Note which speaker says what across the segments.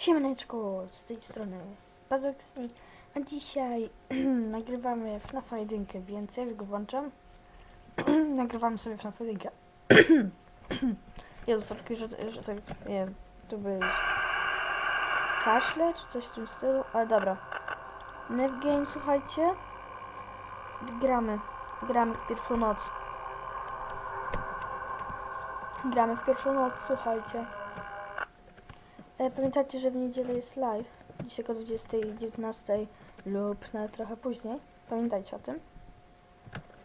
Speaker 1: Siemaneczko, z tej strony Bazoxy, a dzisiaj nagrywamy FNAF 1, więc ja już go włączam. nagrywamy sobie FNAF 1. Jezu, sorki, że, że tak, nie tu by kaszle, czy coś w tym stylu, ale dobra. Nev Game, słuchajcie, gramy, gramy w pierwszą noc. Gramy w pierwszą noc, słuchajcie. E, Pamiętajcie, że w niedzielę jest live. Dzisiaj o 20, 19 lub trochę później. Pamiętajcie o tym.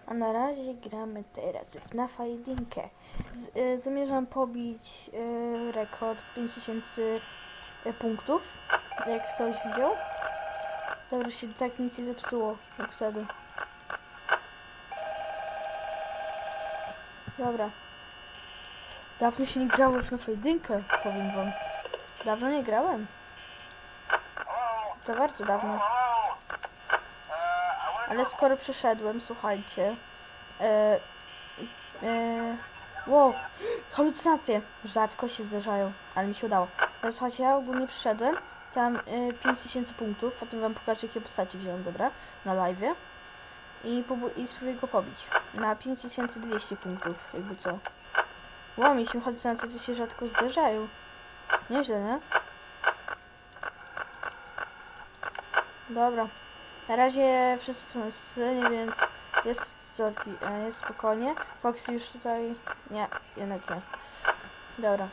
Speaker 1: A na razie gramy teraz na fajdinkę. E, zamierzam pobić e, rekord 5000 e, punktów. Jak ktoś widział. Dobrze się tak nic nie zepsuło jak wtedy. Dobra. Dawno się nie grało już na fajdynkę, powiem wam. Dawno nie grałem. To bardzo dawno. Ale skoro przeszedłem, słuchajcie. E, e, wow, halucynacje rzadko się zdarzają, ale mi się udało. Ale słuchajcie, ja ogólnie przyszedłem, tam e, 5000 punktów, potem wam pokażę jakie postacie wziąłem, dobra, na live. I, I spróbuję go pobić. Na 5200 punktów, jakby co. Wow, mieliśmy halucynacje, to się rzadko zdarzają. Nieźle, nie? Dobra. Na razie wszyscy są na scenie, więc jest e, jest spokojnie. Foxy już tutaj... Nie, jednak nie. Dobra.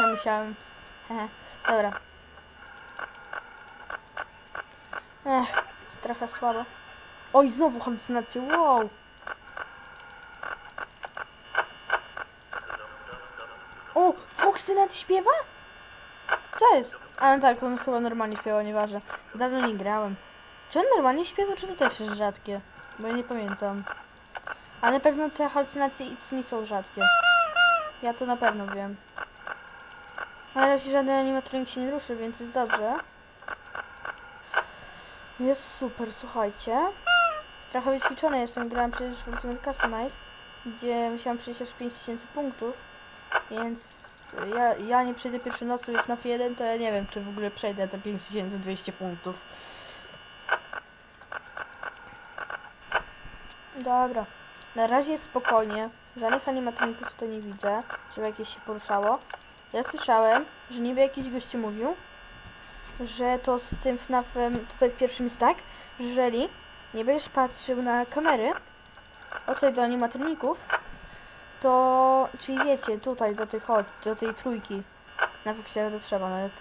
Speaker 1: Ja musiałem... Dobra. Ech, trochę słabo. Oj, znowu halucynacje, wow! O, Śpiewa? Co jest? A no tak, on chyba normalnie śpiewał, nieważne. Dawno nie grałem. Czy on normalnie śpiewał, czy to też jest rzadkie? Bo ja nie pamiętam. Ale na pewno te halucynacje It's Me są rzadkie. Ja to na pewno wiem. Ale razie żaden animatronik się nie ruszy, więc jest dobrze. Jest super, słuchajcie. Trochę wyćwiczony jestem, grałem przecież w Ultimate Castle Night, gdzie musiałam przejść aż 5000 punktów. Więc ja, ja nie przejdę pierwszej nocy w FNAF 1, to ja nie wiem, czy w ogóle przejdę te 5200 punktów. Dobra. Na razie jest spokojnie. Żadnych animatroników tutaj nie widzę, żeby jakieś się poruszało. Ja słyszałem, że niby jakiś goście mówił, że to z tym FNAF-em tutaj w pierwszym jest tak, że jeżeli nie będziesz patrzył na kamery, o tutaj do animatroników, to, czyli wiecie, tutaj do tych, o, do tej trójki, na Foxie to trzeba nawet,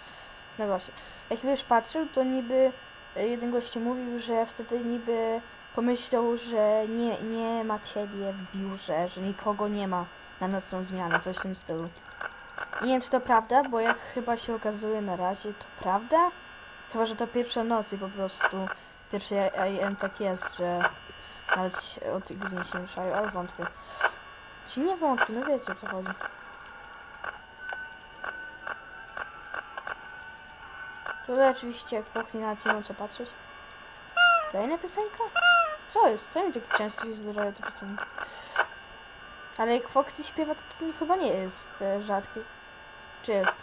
Speaker 1: no właśnie. Jak będziesz patrzył, to niby e, jeden gościu mówił, że wtedy niby pomyślał, że nie, nie ma ciebie w biurze, że nikogo nie ma na nocną zmianę, coś w tym stylu. I nie wiem, czy to prawda, bo jak chyba się okazuje na razie, to prawda? Chyba, że to pierwsza noc i po prostu pierwszy AM tak jest, że nawet się o tej godzinie się ruszają, ale wątpię. Ci nie wątpię, no wiecie o co chodzi. Tutaj oczywiście w kuchni na nie ma co patrzeć. Kolejna piosenka? Co jest? Co mi takie często się zdarzają te piosenki? Ale jak Foxy śpiewa, to to chyba nie jest e, rzadkie. Czy jest?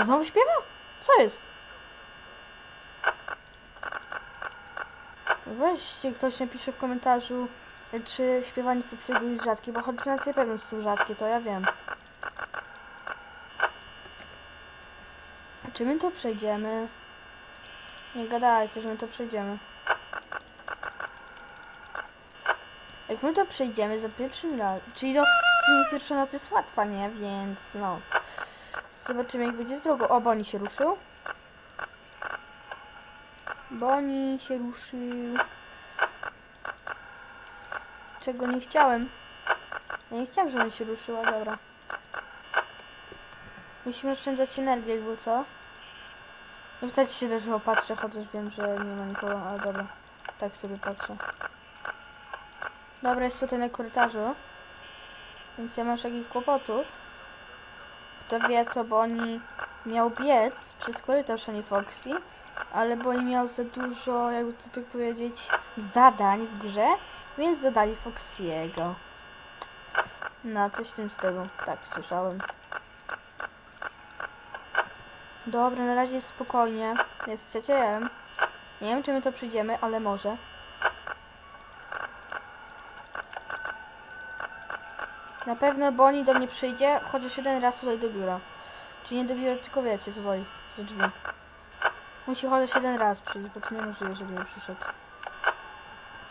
Speaker 1: Znowu śpiewa? Co jest? Weźcie, ktoś napisze w komentarzu, czy śpiewanie Foxy'ego jest rzadkie, bo halucynacje pewnie są rzadkie, to ja wiem. Czy my to przejdziemy? Nie gadajcie, że my to przejdziemy. Jak my to przejdziemy za pierwszym razem, czyli no, pierwsza noc jest łatwa, nie? Więc no. Zobaczymy jak będzie z drogą. O, Boni się ruszył. Boni się ruszył. Czego nie chciałem. Ja nie chciałem, żeby się ruszyła, dobra. Musimy oszczędzać energię, jakby co? Nie pytajcie się też, bo patrzę, chociaż wiem, że nie ma nikogo, ale dobra. Tak sobie patrzę. Dobra, jest tutaj na korytarzu. Więc nie masz jakichś kłopotów. Kto wie co, bo oni miał biec przez korytarz, a nie Foxy. Ale bo oni miał za dużo, jakby to tak powiedzieć, zadań w grze, więc zadali Foxy'ego. No, coś w tym stylu. Tak, słyszałem. Dobra, na razie jest spokojnie. Jest trzecie. Nie wiem, czy my to przyjdziemy, ale może. Na pewno Bonnie do mnie przyjdzie, chociaż jeden raz tutaj do biura. Czyli nie do biura, tylko wiecie, tutaj, za drzwi. Musi chociaż jeden raz przyjść, bo to niemożliwe, żeby nie przyszedł.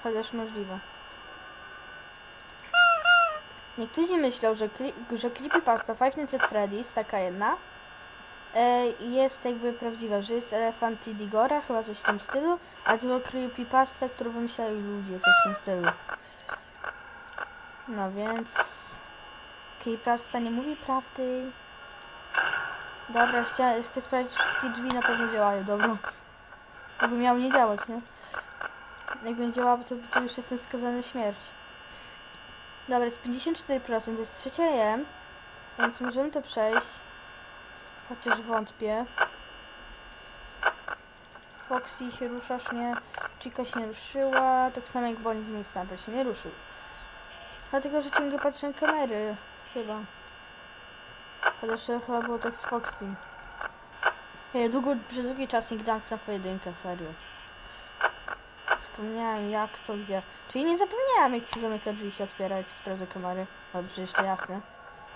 Speaker 1: Chociaż możliwe. Niektórzy myślą, że, że Creepypasta Five Nights at Freddy's, taka jedna, e, jest jakby prawdziwa, że jest elefant i Digora, chyba coś w tym stylu, a to Creepypasta, którą wymyślali ludzie, coś w tym stylu. No więc... Creepypasta nie mówi prawdy. Dobra, chcia- chcę sprawdzić, wszystkie drzwi na pewno działają, dobra. Jakby miał nie działać, nie? Jakby nie działało, to, to już jestem skazany na śmierć. Dobra, jest 54%, to jest trzecia jem, więc możemy to przejść. Chociaż wątpię. Foxy się ruszasz, nie? Chica się nie ruszyła, tak samo jak Bonnie z miejsca, to się nie ruszył. Dlatego, że ciągle patrzę na kamery, chyba. Chociaż to chyba było tak z Foxy. Ja długo, przez długi czas nie grałem w na pojedynkę, serio. Zapomniałem jak, co, gdzie. Czyli nie zapomniałem jak się zamyka drzwi, się otwiera, jak sprawdzę kamery. No przecież to jasne.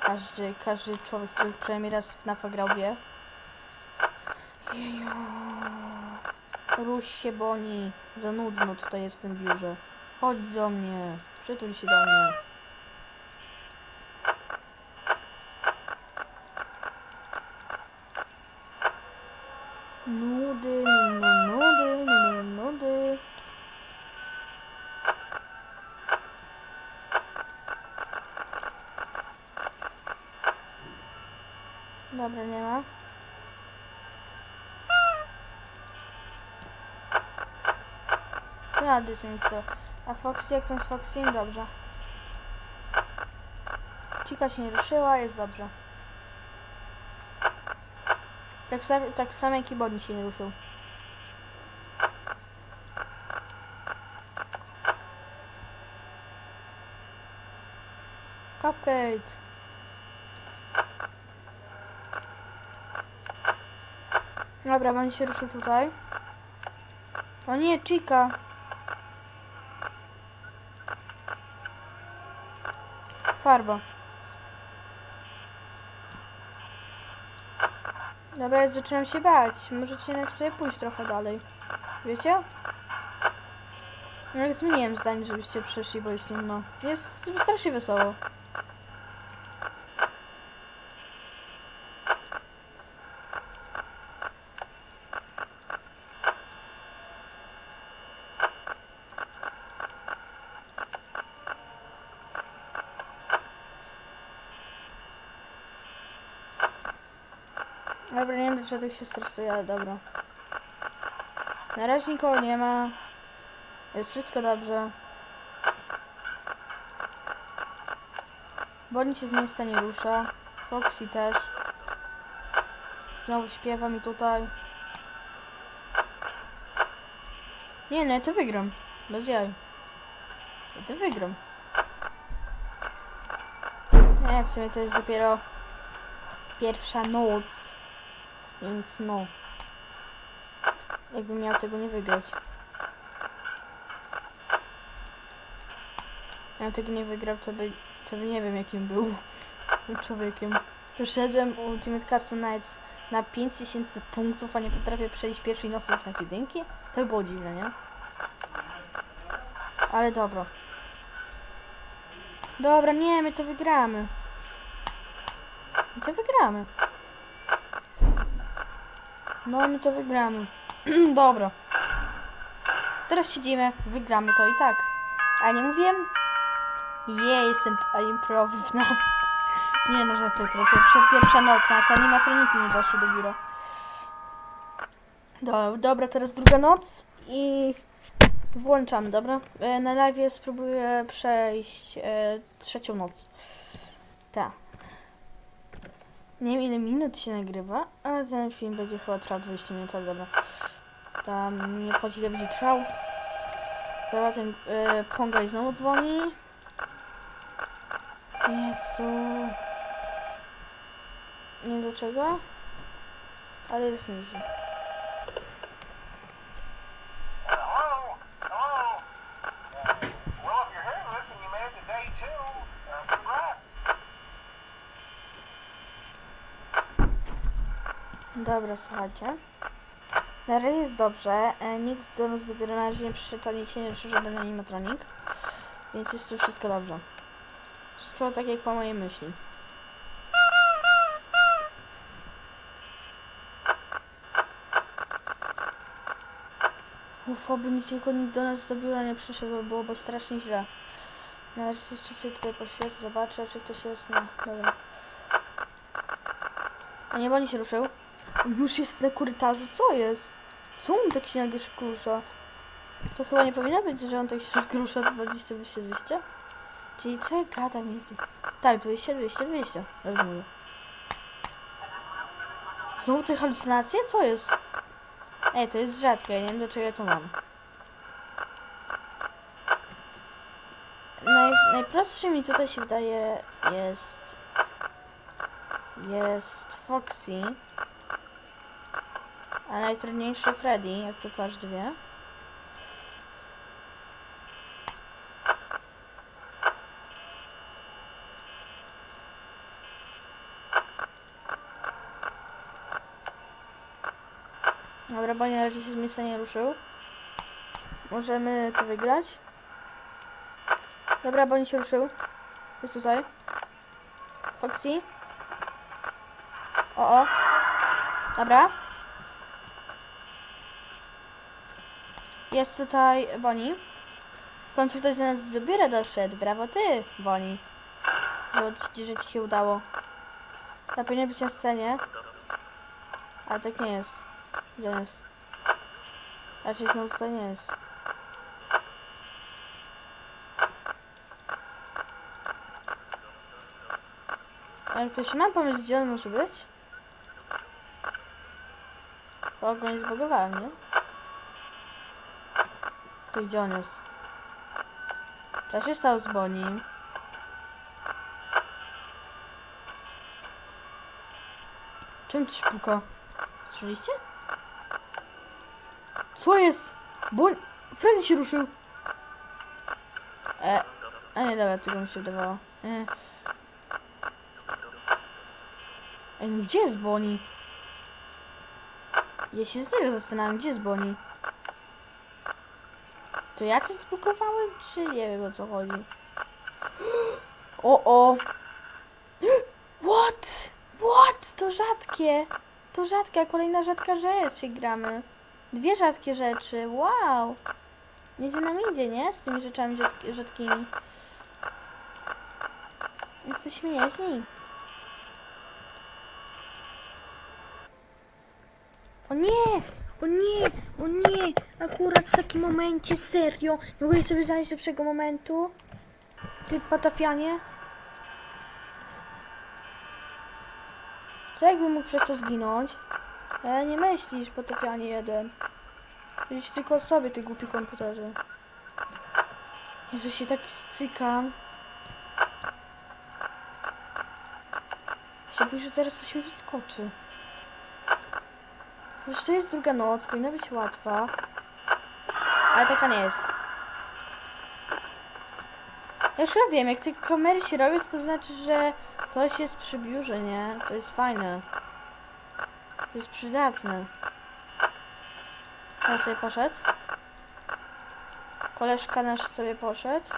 Speaker 1: Każdy, każdy człowiek, który przynajmniej raz w FNAFa grał wie. Jeju. Rusz się, Boni. Za nudno tutaj jest w tym biurze. Chodź do mnie. Przytul się do mnie. Nudy, no, nudy, no, no, nudy. Dobra, nie ma. Rady są to. A Foxy, jak tam z Foxym? Dobrze. Cika się nie ruszyła, jest dobrze. Tak, sam, tak samo jak i Bonnie się nie ruszył. Cupcake. Dobra, Bonnie się ruszył tutaj. O nie, Chica. Farba. Dobra, ja zaczynam się bać. Możecie jednak sobie pójść trochę dalej. Wiecie? No jak zmieniłem zdanie, żebyście przeszli, bo jest nudno. Jest strasznie wesoło. Dobra, nie wiem dlaczego tak się stresuję, ale dobra. Na razie nikogo nie ma. Jest wszystko dobrze. Bonnie się z miejsca nie rusza. Foxy też. Znowu śpiewa mi tutaj. Nie, no ja to wygram. Bez jaj. Ja to wygram. Nie, w sumie to jest dopiero pierwsza noc. Więc no. Jakbym miał tego nie wygrać. Ja tego nie wygrał, to by, to by nie wiem jakim był człowiekiem. Wyszedłem Ultimate Custom Nights na 5000 punktów, a nie potrafię przejść pierwszej nocy na jedynki? To by było dziwne, nie? Ale dobra. Dobra, nie, my to wygramy. My to wygramy. No, my to wygramy. Dobra. Teraz siedzimy, wygramy to i tak. A nie mówiłem? Je, jestem improwy w FNAF. Nie no, rzeczy, to pierwsza, pierwsza noc, a te animatroniki nie doszły do biura. Do, dobra, teraz druga noc i włączamy, dobra? E, Na live spróbuję przejść e, trzecią noc. Tak. Nie wiem ile minut się nagrywa, ale ten film będzie chyba trwał 20 minut, ale dobra. Tam nie chodzi ile będzie trwał. Dobra, ten e, Pongaj znowu dzwoni. Jezu. Nie do czego? ale jest niżej. Dobra, słuchajcie. Na razie jest dobrze. E, nikt do nas dopiero na razie nie przyszedł, ani się nie przyszedł żaden animatronik. Więc jest tu wszystko dobrze. Wszystko tak jak po mojej myśli. Uf, oby nic tylko nikt do nas do biura nie przyszedł, bo byłoby strasznie źle. Na razie jeszcze sobie tutaj poświecę, zobaczę, czy ktoś jest na... Dobra. A nie, bo nie się ruszył. Już jest na korytarzu, co jest? Co on tak się nagle szybko rusza? To chyba nie powinno być, że on tak się szybko rusza 20, 200, 200? Czyli co ja gadam? Tak, 200, 200, 200. Dobrze. Znowu te halucynacje? Co jest? Ej, to jest rzadkie, ja nie wiem do czego ja to mam. Naj, najprostszy mi tutaj się wydaje jest... Jest Foxy. A najtrudniejszy Freddy, jak to każdy wie. Dobra, bo na razie się z miejsca nie ruszył. Możemy to wygrać. Dobra, bo nie się ruszył. Jest tutaj. Foxy. O, o. Dobra. Jest tutaj Boni. W końcu ktoś do nas wybiera doszedł. Brawo ty, Boni. Ci- że ci się udało. To powinien być na scenie. Ale tak nie jest. Gdzie on jest? Raczej znowu tutaj nie jest. Ale ktoś ma pomysł, gdzie on może być? Bo go nie zbagowałem, nie? Tu gdzie on jest? Co się stało z Bonnie? Czym to szpuka? Słyszeliście? Co jest? Bon... Freddy się ruszył. E... A nie, dobra, tego mi się wydawało. E... Ej, no gdzie jest Bonnie? Ja się serio zastanawiam, gdzie jest Bonnie? To ja coś zbukowałem, czy nie wiem o co chodzi? O, o! What? What? To rzadkie! To rzadka, kolejna rzadka rzecz, gramy. Dwie rzadkie rzeczy, wow! Nieźle nam idzie, nie? Z tymi rzeczami rzadki, rzadkimi. Jesteśmy nieźli. O nie! O nie! O nie! Akurat w takim momencie, serio! Nie mogę sobie znaleźć lepszego momentu? Ty patafianie? Co jakbym mógł przez to zginąć? E, nie myślisz, patafianie jeden. Myślisz tylko o sobie, ty głupi komputerze. Jezu, się tak cykam. Ja się boję, że zaraz coś mi wyskoczy. Zresztą jest druga noc, powinna być łatwa. Ale taka nie jest. Ja już chyba wiem, jak te kamery się robią, to, to znaczy, że ktoś jest przy biurze, nie? To jest fajne. To jest przydatne. Ja sobie poszedł. Koleżka nasz sobie poszedł.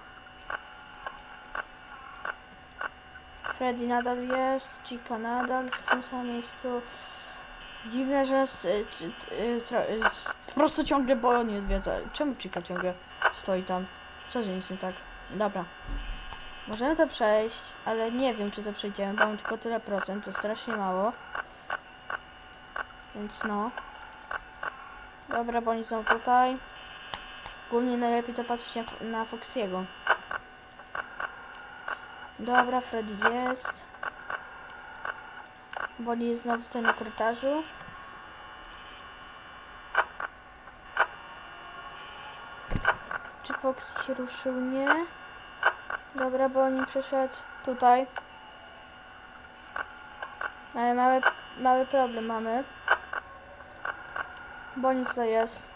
Speaker 1: Freddy nadal jest, Chica nadal w tym samym miejscu. Dziwne, że s- y, y, y, po prostu ciągle Bolo nie odwiedza. Czemu Chica ciągle stoi tam? Co z jest nie tak? Dobra. Możemy to przejść, ale nie wiem, czy to przejdziemy, bo mam tylko tyle procent, to strasznie mało. Więc no. Dobra, bo oni są tutaj. Głównie najlepiej to patrzeć na, na Foxiego. Dobra, Freddy jest. Bonnie jest znowu tutaj na korytarzu. Czy Fox się ruszył? Nie. Dobra, Bonnie przeszedł tutaj. Ale mały, mały problem mamy. Bonnie tutaj jest.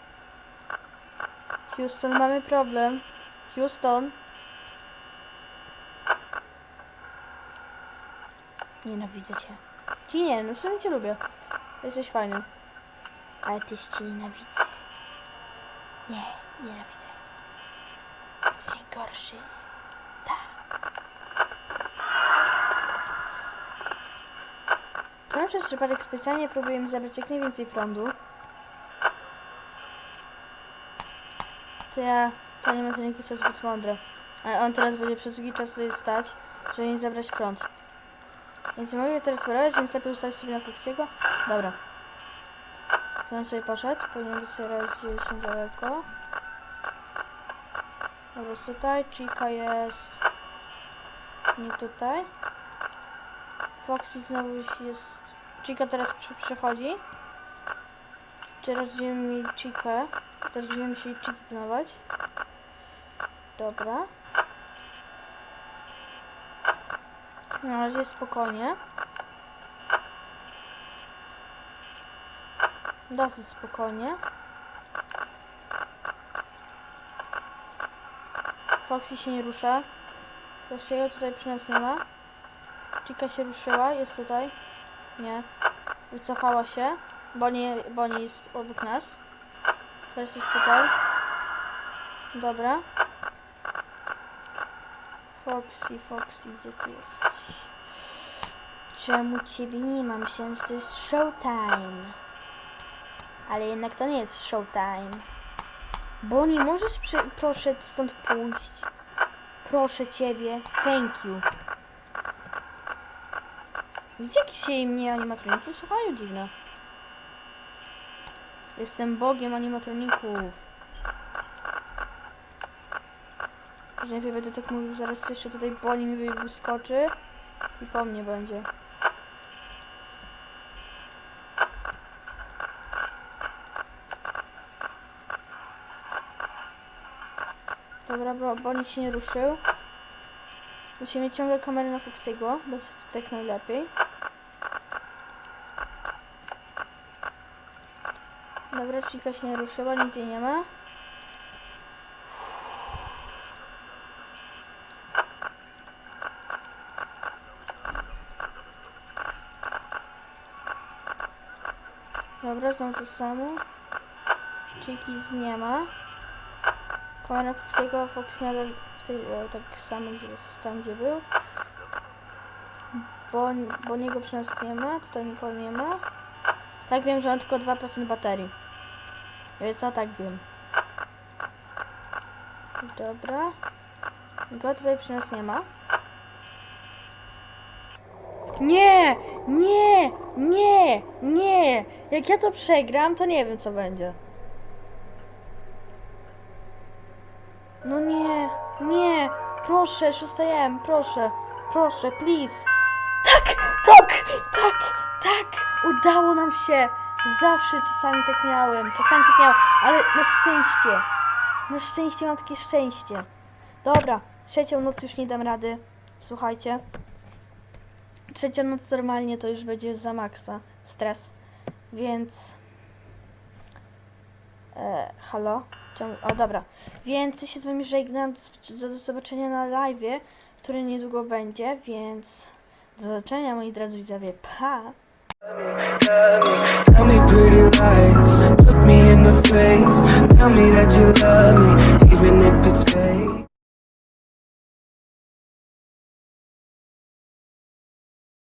Speaker 1: Houston, mamy problem. Houston. Nienawidzę cię. Ci nie, no w sumie cię lubię. Jesteś fajny. Ale też cię nienawidzę. Nie, nienawidzę. Jesteś gorszy. Tak. To przez przypadek specjalnie próbujemy zabrać jak najwięcej prądu. To ja, to nie ma to jest zbyt mądre. Ale on teraz będzie przez długi czas tutaj stać, żeby nie zabrać prąd. Więc mogę teraz wyrazić, więc lepiej ustawić sobie na Foxiego. Dobra. On sobie poszedł, powinien być teraz gdzieś daleko. Dobra, tutaj, Chica jest... Nie tutaj. Foxy znowu już jest... Chica teraz przy, przychodzi. Teraz będziemy mieli Chikę. Teraz będziemy musieli Chiki pilnować. Dobra. Na razie spokojnie. Dosyć spokojnie. Foxy się nie rusza. Jeszcze jego tutaj przy nas nie ma. Chica się ruszyła, jest tutaj. Nie. Wycofała się. Bo nie, bo nie jest obok nas. Teraz jest tutaj. Dobra. Foxy, Foxy, gdzie ty jesteś? Czemu ciebie nie mam? Że to jest showtime. Ale jednak to nie jest showtime. Bo nie możesz proszę stąd pójść. Proszę ciebie. Thank you. Widzicie, jak się mnie animatroniki słuchają dziwne. Jestem bogiem animatroników. Że najpierw będę tak mówił, zaraz jeszcze tutaj boli mi wyskoczy i po mnie będzie. Dobra, bo Boni się nie ruszył. Musimy ciągle kamerę na Foxiego, będzie to tak najlepiej. Dobra, Chica się nie ruszyła, nigdzie nie ma. Znowu to samo. Chiki nie ma. Kamera Foxiego, Fox nadal w tej, e, tak samo tam gdzie był. Bo, bo niego przy nas nie ma, tutaj nikogo nie ma. Tak wiem, że mam tylko 2% baterii. Więc co tak wiem. Dobra. Go tutaj przy nas nie ma. Nie! Nie! Nie! Nie! Jak ja to przegram, to nie wiem co będzie. No nie! Nie! Proszę, szóstajemy, proszę! Proszę, please! Tak! Tak! Tak! Tak! Udało nam się! Zawsze czasami tak miałem, czasami tak miałem, ale na szczęście, na szczęście mam takie szczęście. Dobra, trzecią noc już nie dam rady, słuchajcie. Trzecia noc normalnie to już będzie za maksa, stres, więc... E, halo? O, dobra. Więc ja się z wami żegnam, do, zobaczenia na live'ie, który niedługo będzie, więc... Do zobaczenia moi drodzy widzowie, pa!
Speaker 2: Tell me pretty lies, look me in the face. Tell me that you love me, even if it's fake.